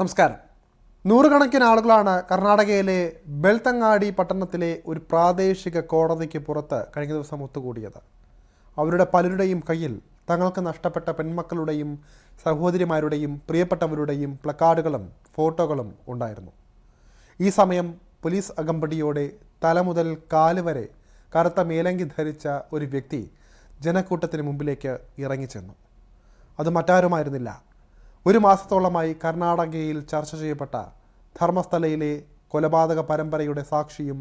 നമസ്കാരം. നൂറുകണക്കിന് ആളുകളാണ് കർണാടകയിലെ ബെൽത്തങ്ങാടി പട്ടണത്തിലെ ഒരു പ്രാദേശിക കോടതിക്ക് പുറത്ത് കഴിഞ്ഞ ദിവസം ഒത്തുകൂടിയത്. അവരുടെ പലരുടെയും കയ്യിൽ തങ്ങൾക്ക് നഷ്ടപ്പെട്ട പെൺമക്കളുടെയും സഹോദരിമാരുടെയും പ്രിയപ്പെട്ടവരുടെയും പ്ലക്കാർഡുകളും ഫോട്ടോകളും ഉണ്ടായിരുന്നു. ഈ സമയം പോലീസ് അകമ്പടിയോടെ തല മുതൽ കാൽ വരെ കറുത്ത മേലങ്കി ധരിച്ച ഒരു വ്യക്തി ജനക്കൂട്ടത്തിന് മുമ്പിലേക്ക് ഇറങ്ങിച്ചെന്നു. അത് മറ്റാരുമായിരുന്നില്ല. ഒരു മാസത്തോളമായി കർണാടകയിൽ ചർച്ച ചെയ്യപ്പെട്ട ധർമ്മസ്ഥലയിലെ കൊലപാതക പരമ്പരയുടെ സാക്ഷിയും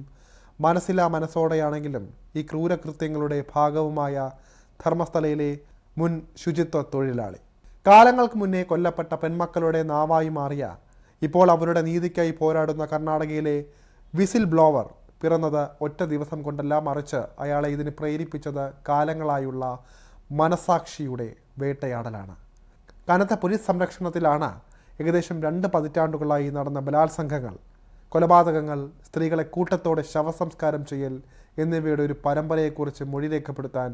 മനസ്സിലാ മനസ്സോടെയാണെങ്കിലും ഈ ക്രൂരകൃത്യങ്ങളുടെ ഭാഗവുമായ ധർമ്മസ്ഥലയിലെ മുൻ ശുചിത്വ തൊഴിലാളി. കാലങ്ങൾക്ക് മുന്നേ കൊല്ലപ്പെട്ട പെൺമക്കളുടെ നാവായി മാറിയ ഇപ്പോൾ അവരുടെ നീതിക്കായി പോരാടുന്ന കർണാടകയിലെ വിസിൽ ബ്ലോവർ പിറന്നത് ഒറ്റ ദിവസം കൊണ്ടല്ല മറിച്ച് അയാളെ ഇതിന് പ്രേരിപ്പിച്ചത് കാലങ്ങളായുള്ള മനസാക്ഷിയുടെ വേട്ടയാടലാണ്. കനത്ത പോലീസ് സംരക്ഷണത്തിലാണ് ഏകദേശം രണ്ട് പതിറ്റാണ്ടുകളായി നടന്ന ബലാത്സംഗങ്ങൾ കൊലപാതകങ്ങൾ സ്ത്രീകളെ കൂട്ടത്തോടെ ശവസംസ്കാരം ചെയ്യൽ എന്നിവയുടെ ഒരു പരമ്പരയെക്കുറിച്ച് മൊഴി രേഖപ്പെടുത്താൻ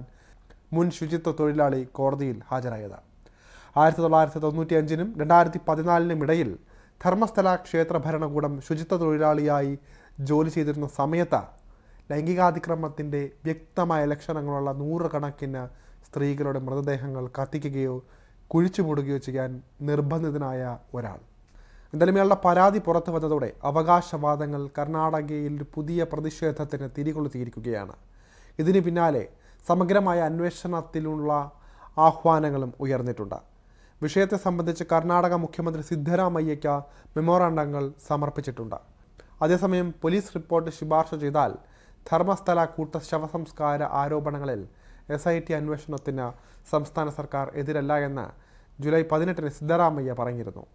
മുൻ ശുചിത്വ തൊഴിലാളി കോടതിയിൽ ഹാജരായത്. ആയിരത്തി തൊള്ളായിരത്തി തൊണ്ണൂറ്റി അഞ്ചിനും രണ്ടായിരത്തി പതിനാലിനും ഇടയിൽ ധർമ്മസ്ഥല ക്ഷേത്ര ഭരണകൂടം ശുചിത്വ തൊഴിലാളിയായി ജോലി ചെയ്തിരുന്ന സമയത്ത് ലൈംഗികാതിക്രമത്തിന്റെ വ്യക്തമായ ലക്ഷണങ്ങളുള്ള നൂറുകണക്കിന് സ്ത്രീകളുടെ മൃതദേഹങ്ങൾ കത്തിക്കുകയോ കുഴിച്ചുമൂടുകയോ ചെയ്യാൻ നിർബന്ധിതനായ ഒരാൾ. എന്തായാലും ഇയാളുടെ പരാതി പുറത്തു വന്നതോടെ അവകാശവാദങ്ങൾ കർണാടകയിൽ പുതിയ പ്രതിഷേധത്തിന് തിരികൊളുത്തിയിരിക്കുകയാണ് ഇതിന് പിന്നാലെ സമഗ്രമായ അന്വേഷണത്തിലുള്ള ആഹ്വാനങ്ങളും ഉയർന്നിട്ടുണ്ട്. വിഷയത്തെ സംബന്ധിച്ച് കർണാടക മുഖ്യമന്ത്രി സിദ്ധരാമയ്യയ്ക്ക് മെമ്മോറാണ്ടങ്ങൾ സമർപ്പിച്ചിട്ടുണ്ട്. അതേസമയം പോലീസ് റിപ്പോർട്ട് ശുപാർശ ചെയ്താൽ ധർമ്മസ്ഥല കൂട്ട ശവസംസ്കാര ആരോപണങ്ങളിൽ എസ് ഐ ടി അന്വേഷണത്തിന് സംസ്ഥാന സർക്കാർ എതിരല്ല എന്ന് ജൂലൈ പതിനെട്ടിന് സിദ്ധരാമയ്യ പറഞ്ഞിരുന്നു.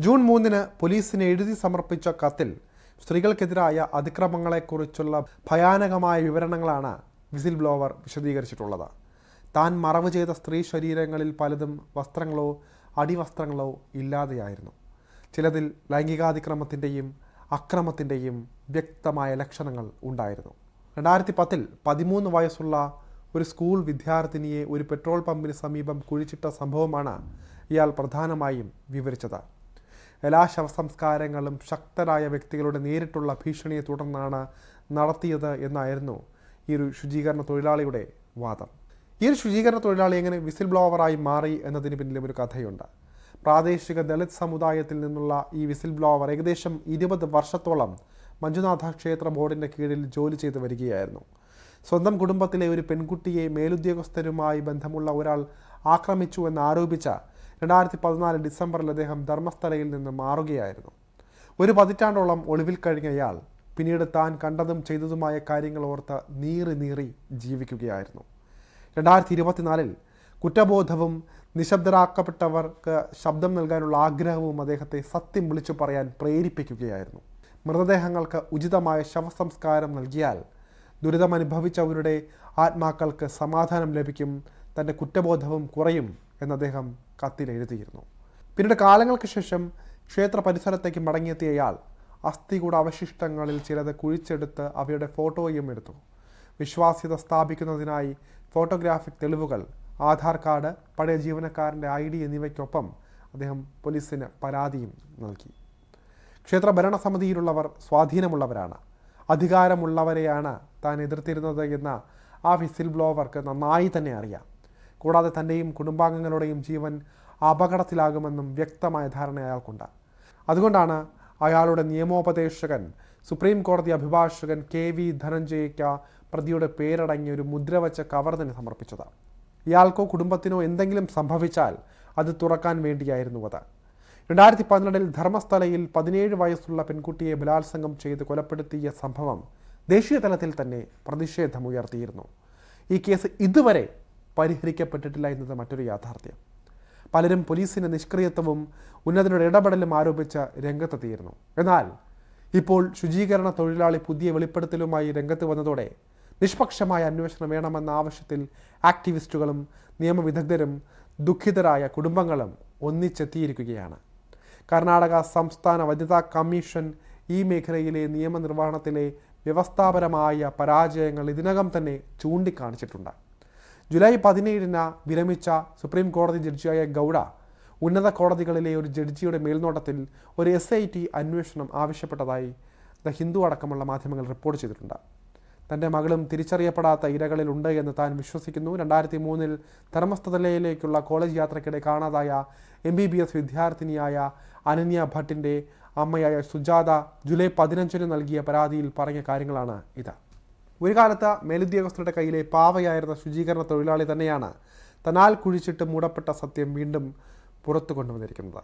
ജൂൺ മൂന്നിന് പോലീസിന് എഴുതി സമർപ്പിച്ച കത്തിൽ സ്ത്രീകൾക്കെതിരായ അതിക്രമങ്ങളെക്കുറിച്ചുള്ള ഭയാനകമായ വിവരണങ്ങളാണ് വിസിൽ ബ്ലോവർ വിശദീകരിച്ചിട്ടുള്ളത്. താൻ മറവ് ചെയ്ത സ്ത്രീ ശരീരങ്ങളിൽ പലതും വസ്ത്രങ്ങളോ അടിവസ്ത്രങ്ങളോ ഇല്ലാതെയായിരുന്നു. ചിലതിൽ ലൈംഗികാതിക്രമത്തിന്റെയും അക്രമത്തിന്റെയും വ്യക്തമായ ലക്ഷണങ്ങൾ ഉണ്ടായിരുന്നു. രണ്ടായിരത്തി പത്തിൽ പതിമൂന്ന് വയസ്സുള്ള ഒരു സ്കൂൾ വിദ്യാർത്ഥിനിയെ ഒരു പെട്രോൾ പമ്പിന് സമീപം കുഴിച്ചിട്ട സംഭവമാണ് ഇയാൾ പ്രധാനമായും വിവരിച്ചത്. എല്ലാ ശവസംസ്കാരങ്ങളും ശക്തരായ വ്യക്തികളുടെ നേരിട്ടുള്ള ഭീഷണിയെ തുടർന്നാണ് നടത്തിയത് എന്നായിരുന്നു ഈ ഒരു ശുചീകരണ തൊഴിലാളിയുടെ വാദം. ഈ ഒരു ശുചീകരണ തൊഴിലാളി എങ്ങനെ വിസിൽ ബ്ലോവറായി മാറി എന്നതിന് പിന്നിലും ഒരു കഥയുണ്ട്. പ്രാദേശിക ദളിത് സമുദായത്തിൽ നിന്നുള്ള ഈ വിസിൽ ബ്ലോവർ ഏകദേശം ഇരുപത് വർഷത്തോളം മഞ്ജുനാഥ ക്ഷേത്ര ബോർഡിന്റെ കീഴിൽ ജോലി ചെയ്തു വരികയായിരുന്നു. സ്വന്തം കുടുംബത്തിലെ ഒരു പെൺകുട്ടിയെ മേലുദ്യോഗസ്ഥരുമായി ബന്ധമുള്ള ഒരാൾ ആക്രമിച്ചു എന്ന് ആരോപിച്ച രണ്ടായിരത്തി പതിനാല് ഡിസംബറിൽ അദ്ദേഹം ധർമ്മസ്ഥലയിൽ നിന്ന് മാറുകയായിരുന്നു. ഒരു പതിറ്റാണ്ടോളം ഒളിവിൽ കഴിഞ്ഞ ഇയാൾ പിന്നീട് താൻ കണ്ടതും ചെയ്തതുമായ കാര്യങ്ങൾ ഓർത്ത് നീറി നീറി ജീവിക്കുകയായിരുന്നു. രണ്ടായിരത്തി ഇരുപത്തിനാലിൽ കുറ്റബോധവും നിശബ്ദരാക്കപ്പെട്ടവർക്ക് ശബ്ദം നൽകാനുള്ള ആഗ്രഹവും അദ്ദേഹത്തെ സത്യം വിളിച്ചു പറയാൻ പ്രേരിപ്പിക്കുകയായിരുന്നു. മൃതദേഹങ്ങൾക്ക് ഉചിതമായ ശവസംസ്കാരം നൽകിയാൽ ദുരിതമനുഭവിച്ചവരുടെ ആത്മാക്കൾക്ക് സമാധാനം ലഭിക്കും തന്റെ കുറ്റബോധവും കുറയും എന്ന് അദ്ദേഹം കത്തിൽ പിന്നീട് കാലങ്ങൾക്ക് ശേഷം ക്ഷേത്ര പരിസരത്തേക്ക് മടങ്ങിയെത്തിയ അയാൾ അസ്ഥികൂട അവശിഷ്ടങ്ങളിൽ ചിലത് കുഴിച്ചെടുത്ത് അവയുടെ ഫോട്ടോയും എടുത്തു. വിശ്വാസ്യത സ്ഥാപിക്കുന്നതിനായി ഫോട്ടോഗ്രാഫിക് തെളിവുകൾ ആധാർ കാർഡ് പഴയ ജീവനക്കാരന്റെ ഐ ഡി എന്നിവയ്ക്കൊപ്പം അദ്ദേഹം പോലീസിന് പരാതിയും നൽകി. ക്ഷേത്ര ഭരണസമിതിയിലുള്ളവർ സ്വാധീനമുള്ളവരാണ്. അധികാരമുള്ളവരെയാണ് താൻ എതിർത്തിരുന്നത് എന്ന ആ വിസിൽ ബ്ലോവർക്ക് നന്നായി തന്നെ അറിയാം. കൂടാതെ തന്റെയും കുടുംബാംഗങ്ങളുടെയും ജീവൻ അപകടത്തിലാകുമെന്നും വ്യക്തമായ ധാരണ അയാൾക്കുണ്ട്. അതുകൊണ്ടാണ് അയാളുടെ നിയമോപദേശകൻ സുപ്രീം കോടതി അഭിഭാഷകൻ കെ വി ധനഞ്ജയ്ക്ക പ്രതിയുടെ പേരടങ്ങിയ ഒരു മുദ്രവച്ച കവർ തന്നെ സമർപ്പിച്ചത്. ഇയാൾക്കോ കുടുംബത്തിനോ എന്തെങ്കിലും സംഭവിച്ചാൽ അത് തുറക്കാൻ വേണ്ടിയായിരുന്നു അത്. രണ്ടായിരത്തി പന്ത്രണ്ടിൽ ധർമ്മസ്ഥലയിൽ പതിനേഴ് വയസ്സുള്ള പെൺകുട്ടിയെ ബലാത്സംഗം ചെയ്ത് കൊലപ്പെടുത്തിയ സംഭവം ദേശീയ തലത്തിൽ തന്നെ പ്രതിഷേധം ഉയർത്തിയിരുന്നു ഈ കേസ് ഇതുവരെ പരിഹരിക്കപ്പെട്ടിട്ടില്ല എന്നത് മറ്റൊരു യാഥാർത്ഥ്യം. പലരും പോലീസിന്റെ നിഷ്ക്രിയത്വവും ഉന്നതരുടെ ഇടപെടലും ആരോപിച്ച് രംഗത്തെത്തിയിരുന്നു. എന്നാൽ ഇപ്പോൾ ശുചീകരണ തൊഴിലാളി പുതിയ വെളിപ്പെടുത്തലുമായി രംഗത്ത് വന്നതോടെ നിഷ്പക്ഷമായ അന്വേഷണം വേണമെന്ന ആവശ്യത്തിൽ ആക്ടിവിസ്റ്റുകളും നിയമവിദഗ്ധരും ദുഃഖിതരായ കുടുംബങ്ങളും ഒന്നിച്ചെത്തിയിരിക്കുകയാണ്. കർണാടക സംസ്ഥാന വനിതാ കമ്മീഷൻ ഈ മേഖലയിലെ നിയമനിർവഹണത്തിലെ വ്യവസ്ഥാപരമായ പരാജയങ്ങൾ ഇതിനകം തന്നെ ചൂണ്ടിക്കാണിച്ചിട്ടുണ്ട്. ജൂലൈ പതിനേഴിന് വിരമിച്ച സുപ്രീം കോടതി ജഡ്ജിയായ ഗൗഡ ഉന്നത കോടതികളിലെ ഒരു ജഡ്ജിയുടെ മേൽനോട്ടത്തിൽ ഒരു എസ് ഐ ടി അന്വേഷണം ആവശ്യപ്പെട്ടതായി ദ ഹിന്ദു അടക്കമുള്ള മാധ്യമങ്ങൾ റിപ്പോർട്ട് ചെയ്തിട്ടുണ്ട്. തന്റെ മകളും തിരിച്ചറിയപ്പെടാത്ത ഇരകളിൽ ഉണ്ട് എന്ന് താൻ വിശ്വസിക്കുന്നു. രണ്ടായിരത്തി മൂന്നിൽ ധർമ്മസ്ഥലയിലേക്കുള്ള കോളേജ് യാത്രയ്ക്കിടെ കാണാതായ എം ബി ബി എസ് വിദ്യാർത്ഥിനിയായ അനന്യ ഭട്ടിന്റെ അമ്മയായ സുജാത ജൂലൈ പതിനഞ്ചിന് നൽകിയ പരാതിയിൽ പറഞ്ഞ കാര്യങ്ങളാണ് ഇത്. ഒരു കാലത്ത് മേലുദ്യോഗസ്ഥരുടെ കയ്യിലെ പാവയായിരുന്ന ശുചീകരണ തൊഴിലാളി തന്നെയാണ് തനാൽ കുഴിച്ചിട്ട് മൂടപ്പെട്ട സത്യം വീണ്ടും പുറത്തു കൊണ്ടുവന്നിരിക്കുന്നത്.